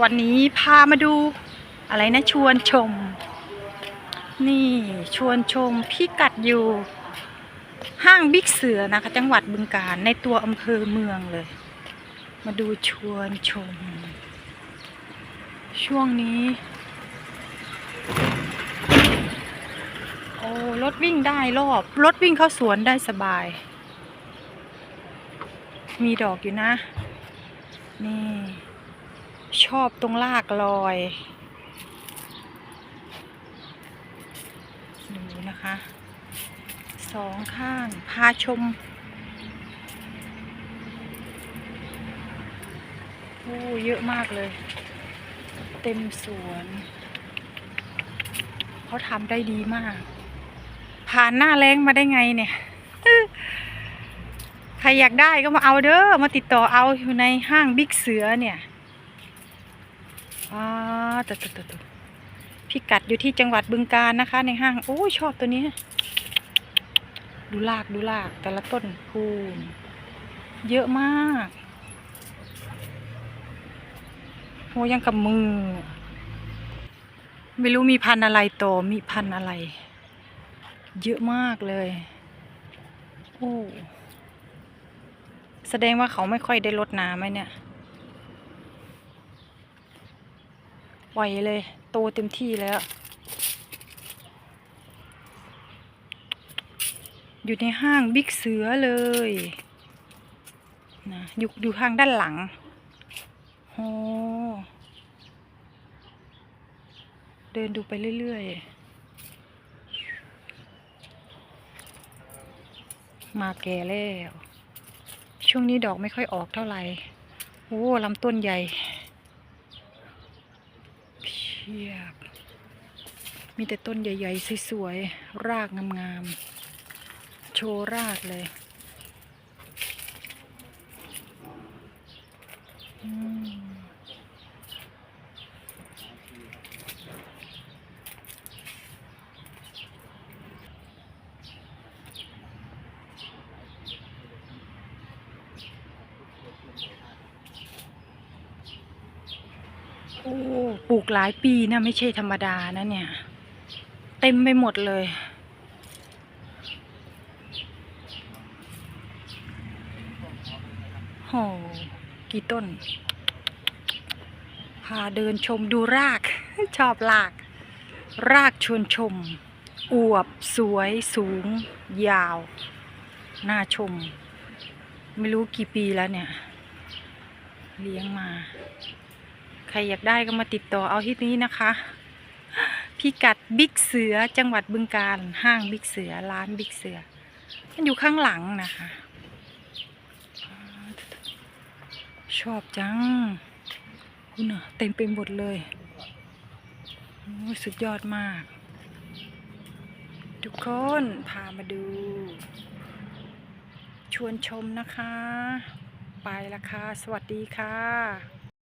วันนี้พามาดูอะไรนะชวนชม นี่ชวนชมพิกัดอยู่ ห้างบิ๊กเสือนะคะ จังหวัดบึงกาฬในตัวอำเภอเมืองเลย มาดูชวนชม ช่วงนี้ โอ้รถวิ่งได้รอบรถวิ่งเข้าสวนได้สบาย มีดอกอยู่นะ นี่ ชอบตรงลากลอยดูนะคะสองข้างพาชมโอ้เยอะมากเลย เต็มสวนเขาทำได้ดีมาก ผ่านหน้าแรงมาได้ไงเนี่ยใครอยากได้ก็มาเอาเด้อมาติดต่อเอาอยู่ในห้างบิ๊กเสือเนี่ย อ่าตัวตัวตัวพิกัดอยู่ที่จังหวัดบึงกาฬนะคะ ในห้าง โอ้ชอบตัวนี้ ดูลากดูลากแต่ละต้นพูนเยอะมากโหยังกับมือ ไม่รู้มีพันอะไรโตอมีพันอะไร เยอะมากเลย โอ้ แสดงว่าเขาไม่ค่อยได้ลดน้ำไหมเนี่ย ไหวเลย โตเต็มที่แล้ว อยู่ในห้างบิ๊กเสือเลยนะอยู่อยู่ห้างด้านหลังโอ้เดินดูไปเรื่อยๆ มาแก่แล้ว ช่วงนี้ดอกไม่ค่อยออกเท่าไหร่ โอ้ลำต้นใหญ่ เพียบ มีแต่ต้นใหญ่ ๆ สวย ๆ รากงาม ๆ โชว์รากเลย โอ้ปลูกหลายปีนะไม่ใช่ธรรมดานะเนี่ย เต็มไปหมดเลย โห กี่ต้น พาเดินชมดูราก ชอบราก รากชวนชม อวบสวยสูง ยาว น่าชม ไม่รู้กี่ปีแล้วเนี่ย เลี้ยงมา ใครอยากได้ก็มาติดต่อเอาที่นี้นะคะ พิกัดบิ๊กเสือจังหวัดบึงกาฬห้างบิ๊กเสือร้านบิ๊กเสือ มันอยู่ข้างหลังนะคะ ชอบจังคุณน่ะเต็มไปหมดเลยโอ้ยสุดยอดมาก ทุกคนพามาดู ชวนชมนะคะ ไปละค่ะ สวัสดีค่ะ